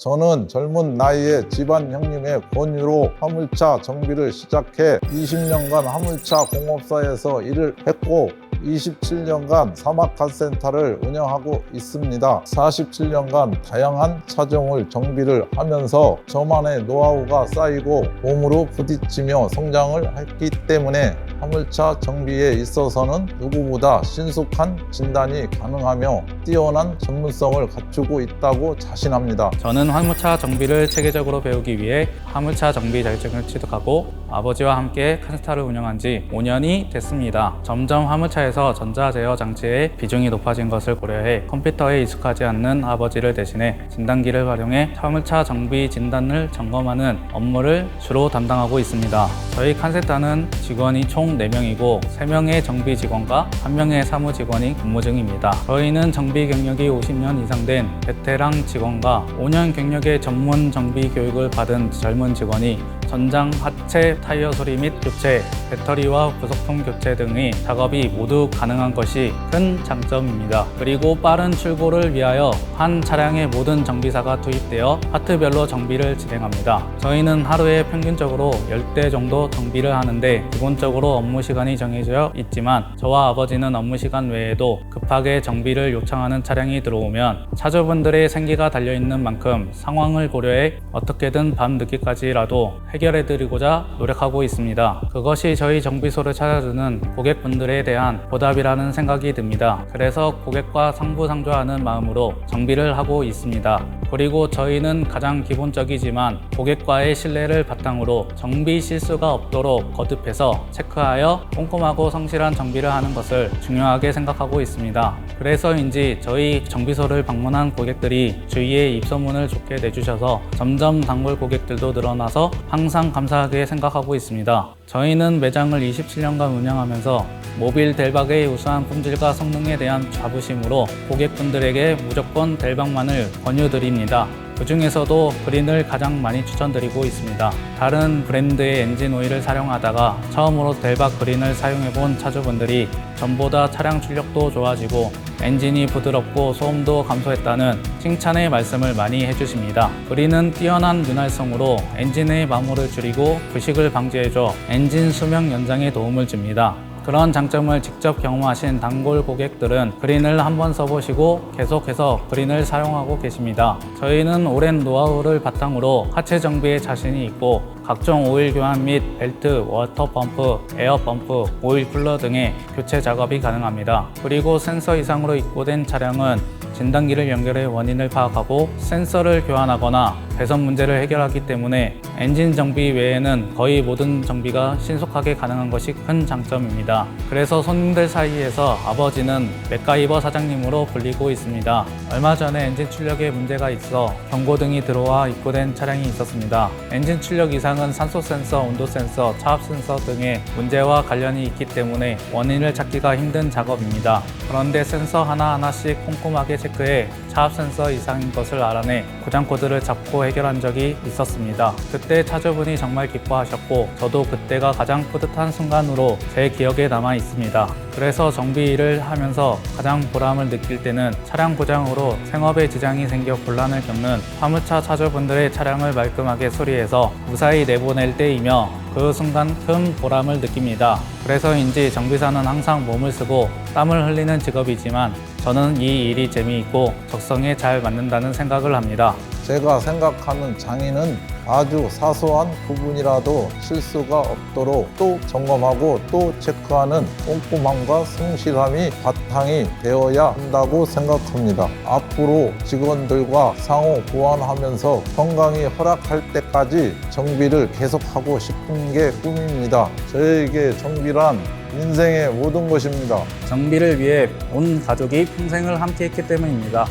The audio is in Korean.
저는 젊은 나이에 집안 형님의 권유로 화물차 정비를 시작해 20년간 화물차 공업사에서 일을 했고 27년간 사막카센터를 운영하고 있습니다. 47년간 다양한 차종을 정비를 하면서 저만의 노하우가 쌓이고 몸으로 부딪히며 성장을 했기 때문에 화물차 정비에 있어서는 누구보다 신속한 진단이 가능하며 뛰어난 전문성을 갖추고 있다고 자신합니다. 저는 화물차 정비를 체계적으로 배우기 위해 화물차 정비 자격증을 취득하고 아버지와 함께 칸스타를 운영한 지 5년이 됐습니다. 점점 화물차에 서 전자 제어 장치의 비중이 높아진 것을 고려해 컴퓨터에 익숙하지 않는 아버지를 대신해 진단기를 활용해 화물차 정비 진단을 점검하는 업무를 주로 담당하고 있습니다. 저희 칸센터는 직원이 총 4명이고 3명의 정비 직원과 1명의 사무 직원이 근무 중입니다. 저희는 정비 경력이 50년 이상 된 베테랑 직원과 5년 경력의 전문 정비 교육을 받은 젊은 직원이 전장 하체 타이어 소리 및 교체, 배터리와 부속품 교체 등의 작업이 모두 가능한 것이 큰 장점입니다. 그리고 빠른 출고를 위하여 한 차량의 모든 정비사가 투입되어 파트별로 정비를 진행합니다. 저희는 하루에 평균적으로 10대 정도 정비를 하는데 기본적으로 업무 시간이 정해져 있지만 저와 아버지는 업무 시간 외에도 급하게 정비를 요청하는 차량이 들어오면 차주분들의 생계가 달려 있는 만큼 상황을 고려해 어떻게든 밤 늦게까지라도 해결해 드리고자 노력하고 있습니다. 그것이 저희 정비소를 찾아주는 고객분들에 대한 보답이라는 생각이 듭니다. 그래서 고객과 상부상조하는 마음으로 정비를 하고 있습니다. 그리고 저희는 가장 기본적이지만 고객과의 신뢰를 바탕으로 정비 실수가 없도록 거듭해서 체크하여 꼼꼼하고 성실한 정비를 하는 것을 중요하게 생각하고 있습니다. 그래서인지 저희 정비소를 방문한 고객들이 주위에 입소문을 좋게 내주셔서 점점 단골 고객들도 늘어나서 항상 감사하게 생각하고 있습니다. 저희는 매장을 27년간 운영하면서 모빌 델박의 우수한 품질과 성능에 대한 자부심으로 고객분들에게 무조건 델박만을 권유드립 니다. 그 중에서도 그린을 가장 많이 추천드리고 있습니다. 다른 브랜드의 엔진 오일을 사용하다가 처음으로 델박 그린을 사용해본 차주분들이 전보다 차량 출력도 좋아지고 엔진이 부드럽고 소음도 감소했다는 칭찬의 말씀을 많이 해주십니다. 그린은 뛰어난 윤활성으로 엔진의 마모를 줄이고 부식을 방지해줘 엔진 수명 연장에 도움을 줍니다. 그런 장점을 직접 경험하신 단골 고객들은 그린을 한번 써보시고 계속해서 그린을 사용하고 계십니다. 저희는 오랜 노하우를 바탕으로 하체 정비에 자신이 있고 각종 오일 교환 및 벨트, 워터 펌프, 에어 펌프, 오일 쿨러 등의 교체 작업이 가능합니다. 그리고 센서 이상으로 입고된 차량은 진단기를 연결해 원인을 파악하고 센서를 교환하거나 배선 문제를 해결하기 때문에 엔진 정비 외에는 거의 모든 정비가 신속하게 가능한 것이 큰 장점입니다. 그래서 손님들 사이에서 아버지는 맥가이버 사장님으로 불리고 있습니다. 얼마 전에 엔진 출력에 문제가 있어 경고등이 들어와 입고된 차량이 있었습니다. 엔진 출력 이상은 산소 센서, 온도 센서, 차압 센서 등의 문제와 관련이 있기 때문에 원인을 찾기가 힘든 작업입니다. 그런데 센서 하나하나씩 꼼꼼하게 체크해 차압 센서 이상인 것을 알아내 고장 코드를 잡고 해결한 적이 있었습니다. 그때 차주분이 정말 기뻐하셨고 저도 그때가 가장 뿌듯한 순간으로 제 기억에 남아 있습니다. 그래서 정비 일을 하면서 가장 보람을 느낄 때는 차량 고장으로 생업에 지장이 생겨 곤란을 겪는 화물차 차주분들의 차량을 말끔하게 수리해서 무사히 내보낼 때이며 그 순간 큰 보람을 느낍니다. 그래서인지 정비사는 항상 몸을 쓰고 땀을 흘리는 직업이지만 저는 이 일이 재미있고 적성에 잘 맞는다는 생각을 합니다. 제가 생각하는 장인은 아주 사소한 부분이라도 실수가 없도록 또 점검하고 또 체크하는 꼼꼼함과 성실함이 바탕이 되어야 한다고 생각합니다. 앞으로 직원들과 상호 보완하면서 건강이 허락할 때까지 정비를 계속하고 싶은 게 꿈입니다. 저에게 정비란 인생의 모든 것입니다. 정비를 위해 온 가족이 평생을 함께 했기 때문입니다.